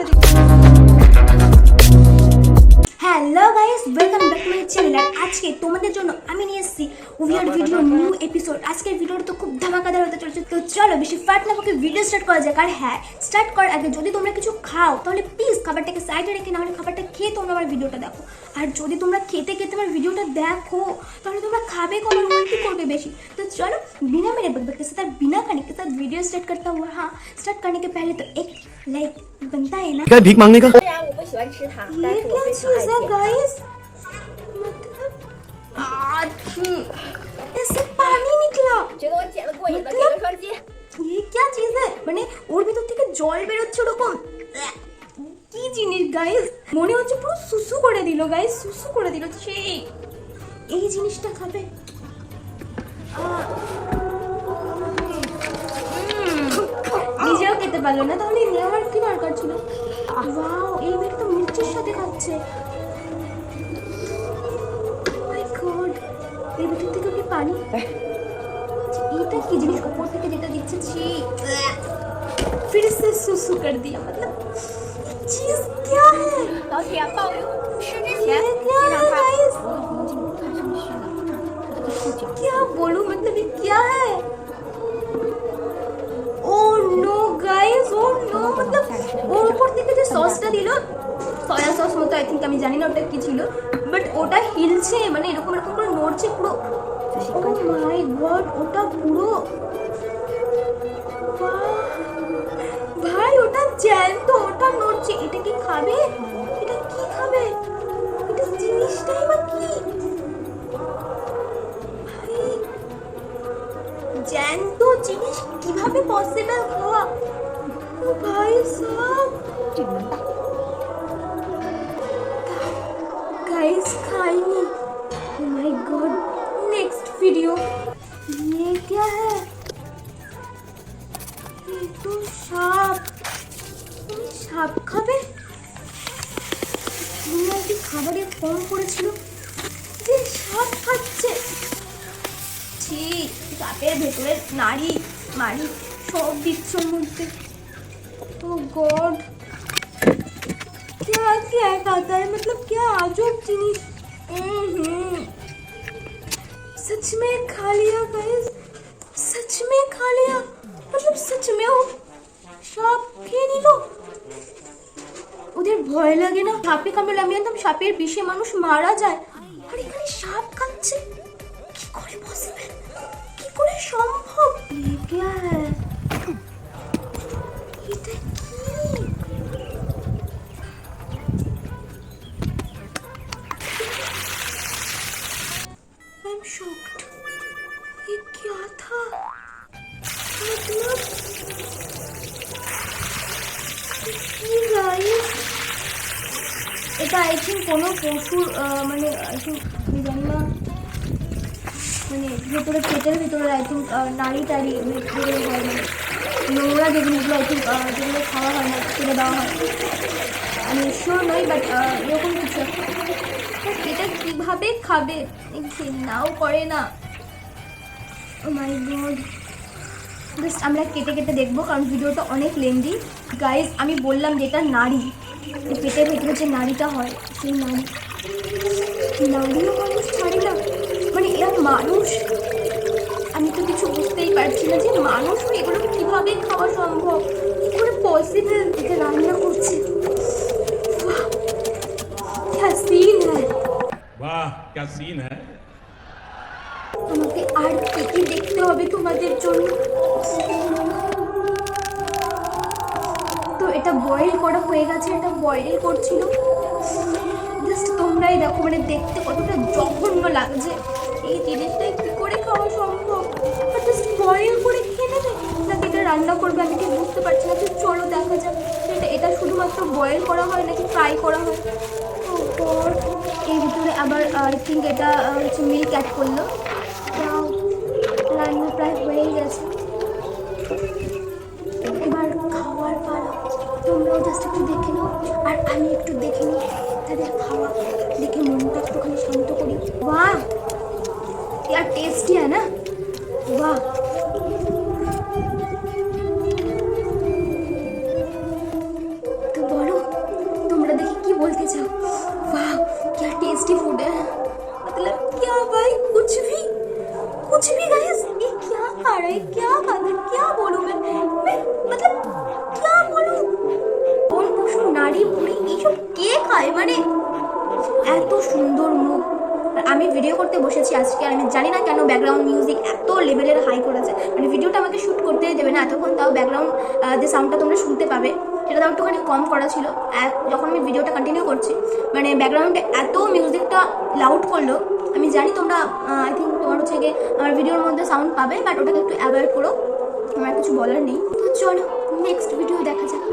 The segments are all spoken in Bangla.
করে দিল hello guys welcome back to my channel আর আজকে তোমাদের জন্য আমি নিয়ে এসেছি উইয়ার্ড ভিডিও নিউ এপিসোড আজকের ভিডিওটা তো খুব ধামাকাদার হতে চলেছে তো চলো বেশি ফাট না বকে ভিডিও স্টার্ট করা যাক আর হ্যাঁ স্টার্ট করার আগে যদি তোমরা কিছু খাও তাহলে প্লিজ খাবারটাকে সাইডে রেখে না হলে খাবারটা খেয়ে তোমরা আমার ভিডিওটা দেখো আর যদি তোমরা খেতে খেতে আমার ভিডিওটা দেখো তাহলে তোমরা খাবে কখন উল্টি করবে বেশি तो चलो बिना मेरे बकबक के साथ और बिना खाने के साथ वीडियो स्टार्ट करता हुआ हाँ स्टार्ट करने के पहले तो एक लाइक बनता है ना该भीख मांगने का 虽然我不喜欢吃糖，但 ये 是我 क्या 非常 चीज है 爱甜。 गाइस मतलब आछी ऐसे पानी निकला 觉得我剪的过瘾了，给个双击。 ये क्या चीज है মানে ওর ভিতর থেকে জল বেরোচ্ছে ওরকম কি জিনিস গাইস মনে হচ্ছে পুরো সুসু করে দিল গাইস সুসু করে দিল সেই এই জিনিসটা খাবে আহ, পারলো না তাহলে নেওয়ার কি দরকার ছিল ওয়াও এই মেয়ে তো মির্চির সাথে খাচ্ছে মাই গড এর ভিতর থেকে কি পানি এটা কি জিনিস উপর থেকে যেটা দিচ্ছে ছি फिर से सुसु कर दिया मतलब ये चीज क्या है জানি না ওটা কি ছিল বাট ওটা হিলছে মানে এরকম এরকম করে নড়ছে পুরো। মাই গড ওটা পুরো ভাই ওটা জ্যান্ত, ওটা নড়ছে। এটা কি খাবে? এটা কি খাবে? এটা জিনিসটাই বা কি? জ্যান্ত জিনিস কীভাবে পসিবল হওয়া ও ভাই, সব রাইস খাইনি মাই গড নেক্সট ভিডিও ये क्या है? ये तो সাপ তুমি সাপ খাবে তুমি কি খাবারে ফোন করেছিল যে সাপ খাচ্ছে ঠিক সাপের ভেতরে নাড়ি মারি সব দিচ্ছে মধ্যে ও গড क्या क्या खाता है मतलब क्या अजूब चीज हम्म। सच में खा लिया गाइस सच में खा लिया मतलब सच में वो সাপ খেয়ে নিল ওদের ভয় লাগে না সাপে কামড়ে আমি জানতাম সাপের বিষে মানুষ মারা যায় আর এখানে সাপ খাচ্ছে কি করে পসিবল কি করে সম্ভব ये क्या है এটা কি आई एम शॉक्ड ये क्या था मतलब কি গাইস এটা আই থিঙ্ক কোনো পশুর আহ, মানে আই থিঙ্ক আমি জানি না মানে ভেতরে পেটের ভেতরে আই থিঙ্ক নাড়ি টাড়ি ভেতরে হয় মানে নোংরা যেগুলো আই থিঙ্ক যেগুলো খাওয়া হয় না ফেলে দেওয়া হয় আমি শিওর নই বাট এরকম কিছু একটা। But এটা কীভাবে খাবে? ঘেন্নাও করে না। মাই গড জাস্ট আমরা কেটে কেটে দেখব, কারণ ভিডিওটা অনেক লেন্দি গাইজ আমি বললাম যে এটা নারী পেটের ভেতরে যে নারীটা হয়, সেই নারী নারীও মানুষ ছাড়ি না মানে এরা মানুষ। আমি তো কিছু বুঝতেই পারছি না যে মানুষ এগুলো কীভাবে খাওয়া সম্ভব। কি করে পসিবল এটা রান্না করছে? वाह क्या सीन है আমাকে আর কি কি দেখতে হবে তোমাদের জন্য তো এটা বয়েল করা হয়ে গেছে এটা বয়েল করছিল জাস্ট তোমরাই দেখো মানে দেখতে কতটা জঘন্য লাগছে এই জিনিসটাই কি করে খাওয়া সম্ভব জাস্ট বয়েল করে খেয়ে নেবে নাকি এটা রান্না করবে আমি ঠিক বুঝতে পারছি না তো চলো দেখা যাক এটা এটা শুধুমাত্র বয়েল করা হয় নাকি ফ্রাই করা হয় তারপর এর ভিতরে আবার আই থিঙ্ক এটা হচ্ছে মিল্ক অ্যাড করল। রান্না প্রায় হয়েই গেছে। এবার খাওয়ার পর তোমরাও জাস্ট একটু দেখে নাও। আর আমি একটু দেখে নিই। তাদের খাওয়া দেখে মনটা একটুখানি শান্ত করি। বাহ! টেস্টি হ্যাঁ না? বাহ! সুন্দর মুখ। আমি ভিডিও করতে বসেছি আজকে, আর আমি জানি না কেন ব্যাকগ্রাউন্ড মিউজিক এত লেভেলের হাই করেছে। মানে ভিডিওটা আমাকে শ্যুট করতে দেবে না, এতক্ষণ তাও ব্যাকগ্রাউন্ড যে সাউন্ডটা তোমরা শুনতে পাবে সেটা তাও একটুখানি কম করা ছিল। যখন আমি ভিডিওটা কন্টিনিউ করছি মানে ব্যাকগ্রাউন্ডে এত মিউজিকটা লাউড করল, আমি জানি তোমরা আই থিঙ্ক তোমার হচ্ছে গিয়ে আমার ভিডিওর মধ্যে সাউন্ড পাবে বাট ওটাকে একটু অ্যাভয়েড করো। আমার কিছু বলার নেই। তো চলো নেক্সট ভিডিও দেখা যাক।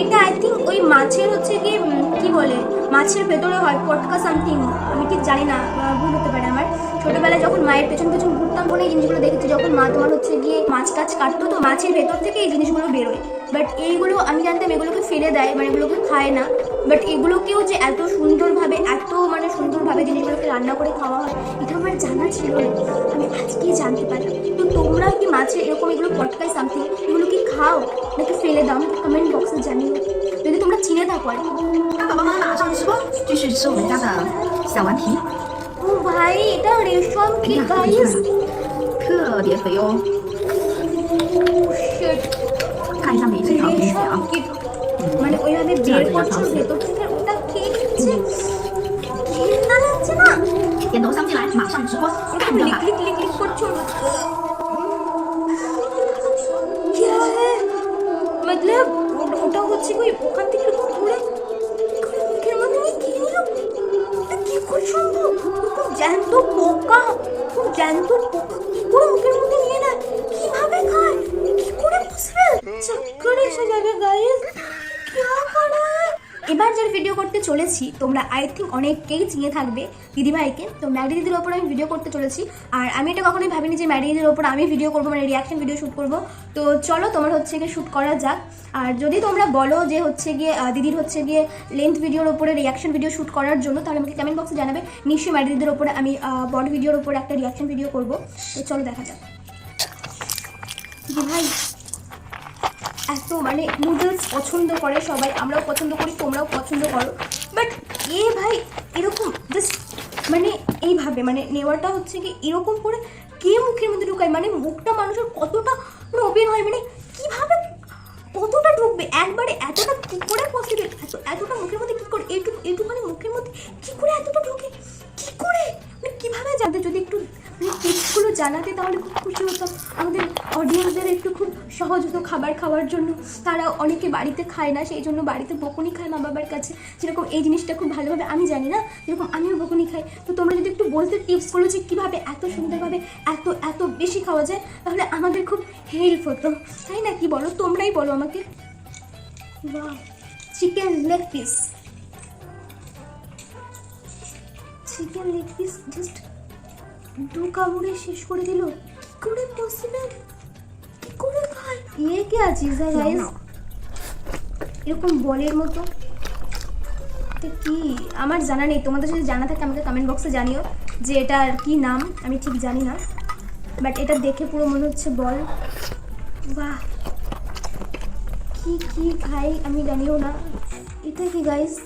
এটা আই থিঙ্ক ওই মাছের হচ্ছে কি কি বলে, মাছের ভেতরে হয় পটকা সামথিং আমি ঠিক জানি না ভুল হতে পারে আমার। ছোটবেলায় যখন মায়ের পেছন পেছন ঘুরতাম তখন এই জিনিসগুলো দেখেছি, যখন মা তোমার হচ্ছে গিয়ে মাছ টাছ কাটতো, তো মাছের ভেতর থেকে এই জিনিসগুলো বেরোয়। বাট এইগুলো আমি জানতাম এগুলোকে ফেলে দেয় মানে এগুলোকে খায় না। বাট এগুলোকেও যে এত সুন্দরভাবে, এত মানে সুন্দরভাবে জিনিসগুলোকে রান্না করে খাওয়া হয়, এটা আমার জানা ছিল না। আমি আজকে জানতে পারি। তো তোমরা কি মাছের এরকম এগুলো পটকায় সামথিং এগুলো ফেলে দাও আমাকে কমেন্ট বক্সে জানিও যদি তোমরা চিনে থাকো আর কি।那宝宝们马上吃播，继续吃我们家的小顽皮， ও ভাই এটা রেশম কি哎呀，很 গাইস 漂亮，特别肥哦。看一下每一只条鼻子啊， মানে ওইভাবে বের করছো ভেতর থেকে ওটা খেয়ে নিচ্ছে ঘেন্না লাগছে না 点头相进来，马上直播， একটু 看着 লিক 吧。 লিক লিক লিক করছো বলছি কই ওখান থেকে এরকম ঘুরে কেমন কি হলো কি করে সম্ভব? খুব জ্যান্ত পোকা খুব জ্যান্ত পোকা। কি করে মুখের মধ্যে নিয়ে নেয়? কীভাবে খায়? কি করে বুঝবে? চক্কর এসে যাবে গায়ে কি করা এবার যার ভিডিও করতে চলেছি, তোমরা আই থিঙ্ক অনেককেই চিনে থাকবে, দিদিভাইকে। তো ম্যাডি দিদির ওপর আমি ভিডিও করতে চলেছি। আর আমি এটা কখনোই ভাবিনি যে ম্যাডি দিদির ওপর আমি ভিডিও করব মানে রিয়াকশন ভিডিও শ্যুট করব। তো চলো, তোমার হচ্ছে গিয়ে শ্যুট করা যাক। আর যদি তোমরা বলো যে হচ্ছে গিয়ে দিদির হচ্ছে গিয়ে লেন্থ ভিডিওর ওপরে রিয়াকশন ভিডিও শ্যুট করার জন্য, তাহলে আমাকে কমেন্ট বক্সে জানাবে। নিশ্চয়ই ম্যাডি দিদির ওপরে আমি বড ভিডিওর ওপরে একটা রিয়াকশন ভিডিও করব। তো চলো, দেখা যাক। দিদিভাই এত মানে নুডলস পছন্দ করে সবাই, আমরাও পছন্দ করি, তোমরাও পছন্দ করো। বাট এ ভাই, এরকম জাস্ট মানে এইভাবে মানে নেওয়াটা হচ্ছে কি এরকম করে কে মুখের মধ্যে ঢুকায়? মানে মুখটা মানুষের কতটা মানে ওপেন হয় মানে কীভাবে কতটা ঢুকবে? একবারে এতটা কি করে পসিবল এত, এতটা মুখের মধ্যে কী করে, এইটুকু, এইটুখানি মুখের মধ্যে কী করে এতটা ঢুকে? কী করে? মানে কীভাবে জানতে? যদি একটু মানে টিপসগুলো জানাতে তাহলে খুব খুশি হতাম। আমাদের অডিয়েন্সদের একটু খুব সহজ হতো খাবার খাওয়ার জন্য তারা অনেকে বাড়িতে খায় না, সেই জন্য বাড়িতে বকুনি খায় মা বাবার কাছে। যেরকম এই জিনিসটা খুব ভালোভাবে আমি জানি না, যেরকম আমিও বকুনি খাই। তো তোমরা যদি একটু বলতে টিপসগুলো যে কীভাবে এত সুন্দরভাবে এত এত বেশি খাওয়া যায়, তাহলে আমাদের খুব হেল্প হতো। তাই না কি বলো? তোমরাই বলো আমাকে। Chicken leg piece chicken leg piece just দু কামড়ে শেষ করে দিল। কি করে পসিবল খায় ইয়ে কে আছিস গাইস এরকম বলের মতো? এটা কি? আমার জানা নেই। তোমাদের যদি জানা থাকে আমাকে কমেন্ট বক্সে জানিও যে এটার কি নাম আমি ঠিক জানি না। বাট এটা দেখে পুরো মনে হচ্ছে বল। বাহ! কি কি খাই আমি জানিও না। এটা কি গাইস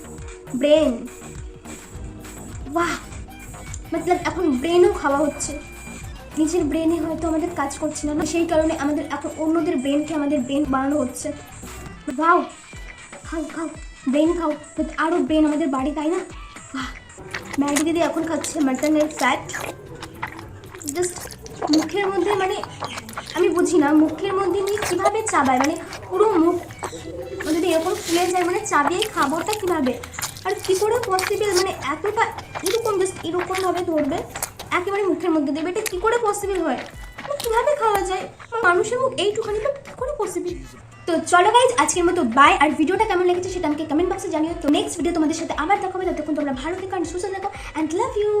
ব্রেন বাহ! মতলব এখন ব্রেনও খাওয়া হচ্ছে। নিজের ব্রেনে হয়তো আমাদের কাজ করছে না সেই কারণে আমাদের এখন অন্যদের ব্রেনকে আমাদের ব্রেন বানানো হচ্ছে। বাও খাও খাও ব্রেন খাও আরও ব্রেন আমাদের বাড়ি, তাই না? ম্যাডি দিদি এখন খাচ্ছে মাটনের ফ্যাট জাস্ট মুখের মধ্যে মানে আমি বুঝি না, মুখের মধ্যে নিয়ে কীভাবে চাবায়? মানে পুরো মুখ যদি এরকম ফুলে যায় মানে চাবিয়ে খাবোটা কীভাবে? আর কী করে পসিবল মানে এতটা এরকম জাস্ট এরকমভাবে ধরবে। একেবারে মুখের মধ্যে দেবে, এটা কী করে পসিবল হয়? কীভাবে খাওয়া যায়? মানুষের মুখ এইটুখানি তো কী করে পসিবল তো চলো গাইজ আজকের মতো বাই আর ভিডিওটা কেমন লেগেছে সেটা আমাকে কমেন্ট বক্সে জানিও। তো নেক্সট ভিডিও তোমাদের সাথে আবার দেখাবে ততক্ষণ তোমরা ভালো থেকো আর সুস্থ থাকো অ্যান্ড লাভ ইউ